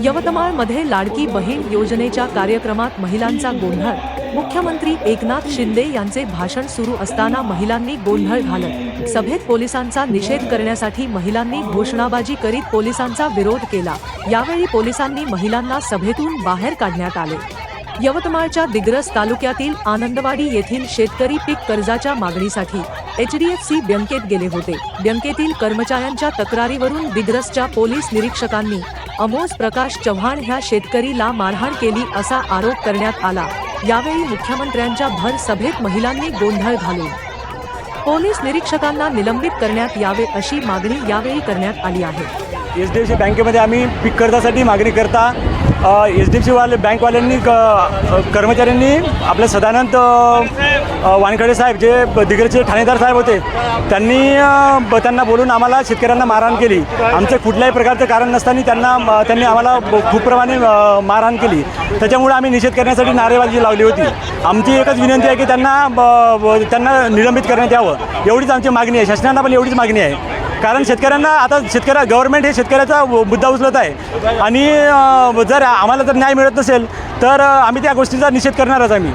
यवतमाळमध्ये लाडकी बहीण योजनेच्या कार्यक्रमात महिलांचा गोंधळ. मुख्यमंत्री एकनाथ शिंदे यांचे भाषण सुरू असताना महिलांनी गोंधळ घालत. सभेत पोलिसांचा निषेध करण्यासाठी महिलांनी घोषणाबाजी करीत पोलिसांचा विरोध केला. यावेळी पोलिसांनी महिलांना सभेतून बाहेर काढण्यात आले. यवतमाळच्या दिग्रस तालुक्यातील आनंदवाडी येथील शेतकरी पीक कर्जाच्या मागणीसाठी एच डी एफ सी बँकेत गेले होते. बँकेतील कर्मचाऱ्यांच्या तक्रारीवरून दिग्रसच्या पोलीस निरीक्षकांनी अमोज प्रकाश चव्हाण ह्या शेतकरीला मारहाण केली असा आरोप करण्यात आला. यावेळी मुख्यमंत्र्यांच्या भर सभेत महिलांनी गोंधळ घालून. पोलीस निरीक्षकांना निलंबित करण्यात यावे अशी मागणी यावेळी करण्यात आली आहे. एच डी एफ सी बँकेमध्ये आम्ही पीक कर्जासाठी मागणी करता. एच डी एफ सीवाले बँकवाल्यांनी क कर्मचाऱ्यांनी आपले सदानंद वानखडे साहेब जे ब- दिग्रजचे ठाणेदार साहेब होते त्यांनी ब- त्यांना बोलून आम्हाला शेतकऱ्यांना मारहाण केली. आमचे कुठल्याही प्रकारचं कारण नसताना त्यांना त्यांनी आम्हाला खूप प्रमाणे मारहाण केली. त्याच्यामुळे आम्ही निषेध करण्यासाठी नारेबाजी लावली होती. आमची एकच विनंती आहे की त्यांना ब- त्यांना निलंबित करण्यात यावं. एवढीच आमची मागणी आहे. शासनाला पण एवढीच मागणी आहे. कारण शेतकऱ्यांना आता शेतकऱ्या गव्हर्नमेंट हे शेतकऱ्याचा मुद्दा उचलत आहे. आणि जर आम्हाला जर न्याय मिळत नसेल तर आम्ही त्या गोष्टीचा निषेध करणारच आम्ही.